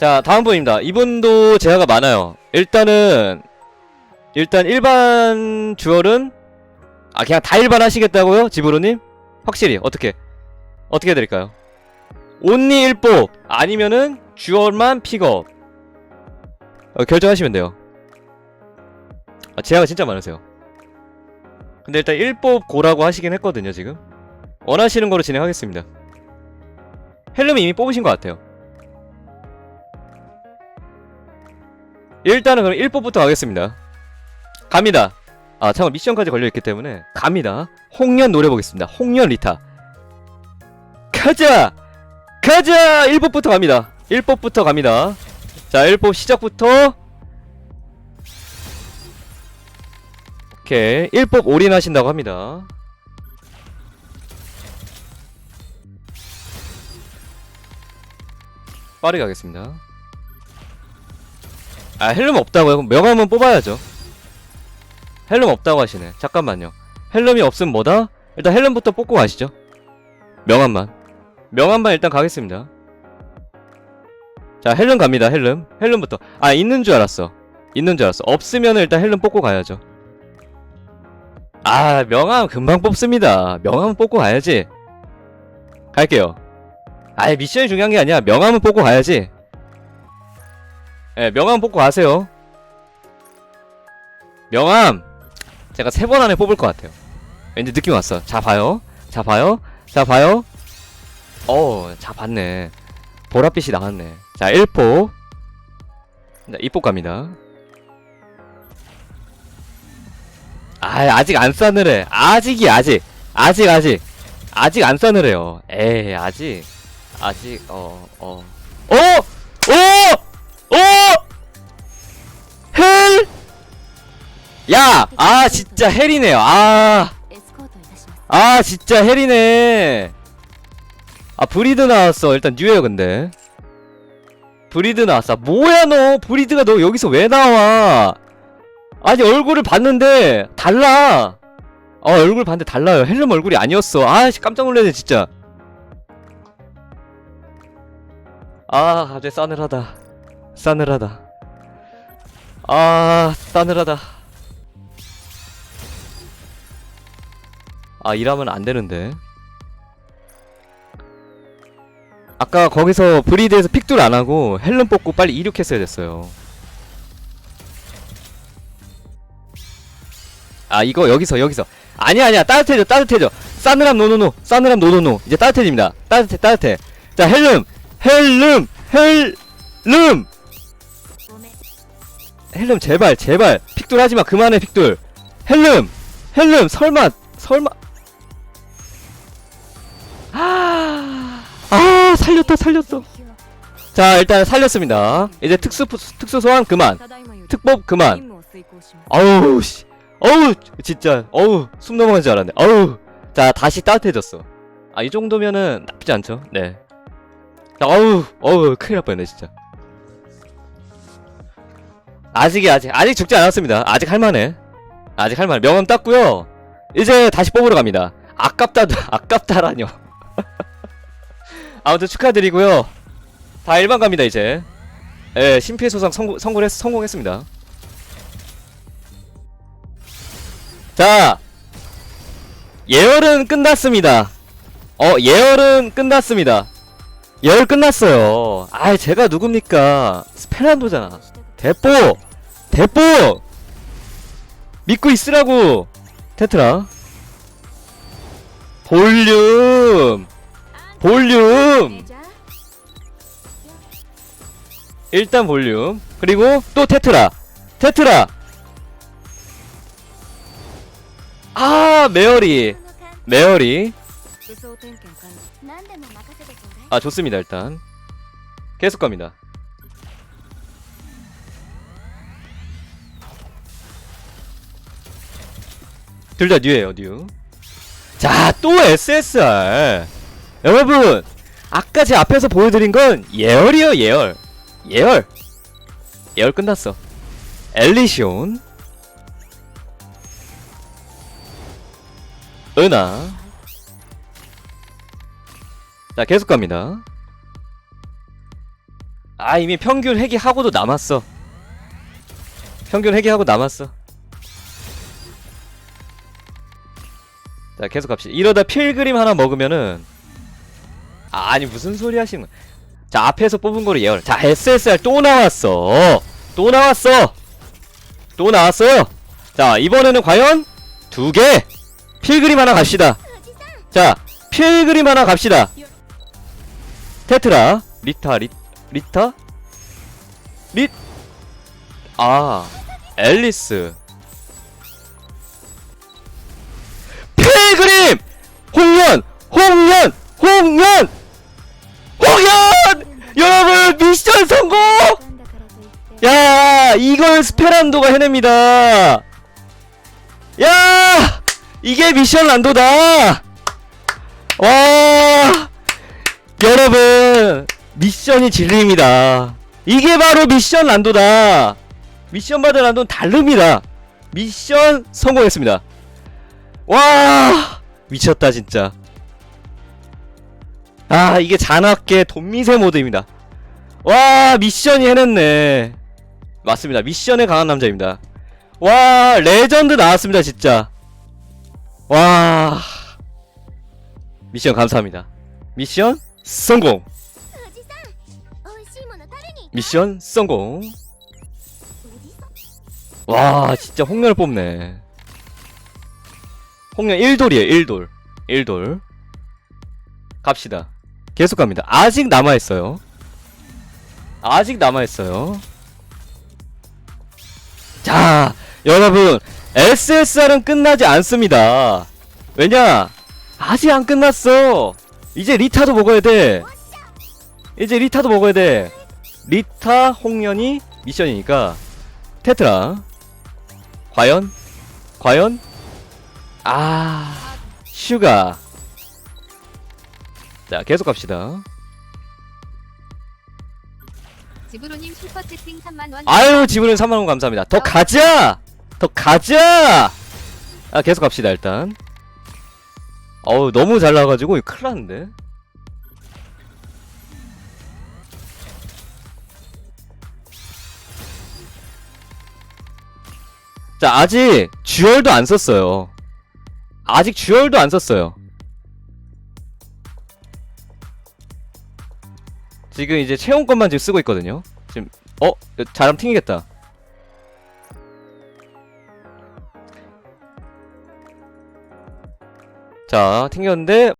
자 다음 분입니다. 이분도 제화가 많아요. 일단은 일단 일반 주얼은 아 그냥 다 일반 하시겠다고요? 지브로님? 확실히 어떻게 어떻게 해드릴까요? 온리 일법 아니면은 주얼만 픽업. 어, 결정하시면 돼요. 아 제화가 진짜 많으세요. 근데 일단 일법 고라고 하시긴 했거든요 지금. 원하시는 거로 진행하겠습니다. 헬름이 이미 뽑으신 것 같아요 일단은 그럼 1법부터 가겠습니다. 갑니다. 아, 잠깐 미션까지 걸려있기 때문에 갑니다. 홍련 노려보겠습니다. 홍련 리타. 가자! 가자! 1법부터 갑니다. 1법부터 갑니다. 자, 1법 시작부터 오케이. 1법 올인하신다고 합니다. 빠르게 가겠습니다. 아 헬름 없다고요? 명함은 뽑아야죠. 헬름 없다고 하시네. 잠깐만요. 헬름이 없으면 뭐다? 일단 헬름부터 뽑고 가시죠. 명함만. 명함만 일단 가겠습니다. 자 헬름 갑니다 헬름 헬름부터. 아 있는 줄 알았어. 있는 줄 알았어. 없으면 일단 헬름 뽑고 가야죠. 아 명함 금방 뽑습니다. 명함은 뽑고 가야지. 갈게요. 아예 미션이 중요한 게 아니야. 명함은 뽑고 가야지 예, 명함 뽑고 가세요. 명함! 제가 세 번 안에 뽑을 것 같아요. 왠지 느낌 왔어. 자, 봐요. 자, 봐요. 자, 봐요. 어, 자, 봤네. 보랏빛이 나왔네. 자, 1포. 자, 2포 갑니다. 아, 아직 안 싸늘해. 아직이, 아직. 아직, 아직. 아직 안 싸늘해요. 에이, 아직. 아직. 어! 어! 야! 아 진짜 헬이네요. 아! 아 진짜 헬이네. 아 브리드 나왔어. 일단 뉴에요 근데. 브리드 나왔어. 아, 뭐야 너? 브리드가 너 여기서 왜 나와? 아니 얼굴을 봤는데 달라. 어 얼굴 봤는데 달라요. 헬름 얼굴이 아니었어. 아씨 깜짝 놀랐네 진짜. 아 갑자기 싸늘하다. 싸늘하다. 아 싸늘하다. 아 일하면 안 되는데. 아까 거기서 브리드에서 픽둘 안하고 헬름 뽑고 빨리 이륙했어야 됐어요. 아 이거 여기서 여기서. 아니야 아니야. 따뜻해져 따뜻해져. 싸늘함 노노노. 싸늘함 노노노. 이제 따뜻해집니다. 따뜻해 따뜻해. 자 헬름. 헬름. 헬름. 헬름 제발 제발. 픽돌 하지마. 그만해 픽돌 헬름. 헬름 설마 설마. 아 살렸다 살렸어 자 일단 살렸습니다. 이제 특수 특수 소환 그만. 특법 그만. 아우 씨. 어우 진짜. 어우 숨 넘어간 줄 알았네. 어우. 자 다시 따뜻해졌어. 아 이 정도면은 나쁘지 않죠. 네. 어우 어우 큰일 날 뻔했네 진짜. 아직이 아직 아직 죽지 않았습니다. 아직 할만해. 아직 할만해. 명언 땄고요. 이제 다시 뽑으러 갑니다. 아깝다 아깝다라뇨. 아무튼 축하드리고요. 다 일반 갑니다 이제. 예 심폐소생 성공 성공했 성공했습니다. 자 예열은 끝났습니다. 어 예열은 끝났습니다. 예열 끝났어요. 아 제가 누굽니까? 스페란도잖아. 대포! 대포! 믿고 있으라고 테트라. 볼륨 볼륨. 일단 볼륨. 그리고 또 테트라. 테트라. 아 메어리. 메어리. 아 좋습니다 일단. 계속 갑니다. 둘 다 뉴에요 뉴 자 또 SSR 여러분 아까 제 앞에서 보여드린 건 예열이요 예열 예열 예열 끝났어. 엘리시온. 은하. 자 계속 갑니다. 아 이미 평균 회귀하고도 남았어. 평균 회귀하고 남았어. 자 계속 갑시다. 이러다 필그림 하나 먹으면은 아, 아니 무슨 소리 하시는 자 앞에서 뽑은 거로 예언. 자 SSR 또 나왔어. 또 나왔어. 또 나왔어요. 자 이번에는 과연 두 개 필그림 하나 갑시다. 자 필그림 하나 갑시다. 테트라 리타 리, 리타? 릿아 앨리스. 필그림! 홍련! 홍련! 홍련 미션 성공! 야, 이걸 스페란도가 해냅니다. 야! 이게 미션 난도다! 와! 여러분, 미션이 진리입니다. 이게 바로 미션 난도다. 미션 받은 난도는 다릅니다. 미션 성공했습니다. 와! 미쳤다, 진짜. 아, 이게 잔악계 돈미세 모드입니다. 와 미션이 해냈네. 맞습니다. 미션에 강한 남자입니다. 와 레전드 나왔습니다 진짜. 와. 미션 감사합니다. 미션 성공. 미션 성공. 와 진짜 홍련을 뽑네. 홍련 1돌이에요 1돌. 1돌. 갑시다. 계속 갑니다. 아직 남아있어요. 아직 남아있어요. 자 여러분 SSR은 끝나지 않습니다. 왜냐? 아직 안 끝났어. 이제 리타도 먹어야 돼. 이제 리타도 먹어야 돼. 리타 홍련이 미션이니까. 테트라. 과연? 과연? 아 슈가. 자 계속 갑시다 지브로님 슈퍼 채팅 3만 원. 아유 지분은 3만원 감사합니다. 더 가자! 더 가자! 아 계속 갑시다 일단. 어우 너무 잘 나와가지고 이거 큰일 났는데? 자 아직 듀얼도 안 썼어요. 아직 듀얼도 안 썼어요 지금 이제 체온권만 지금 쓰고 있거든요 지금 어? 잘하면 튕기겠다 자 튕겼는데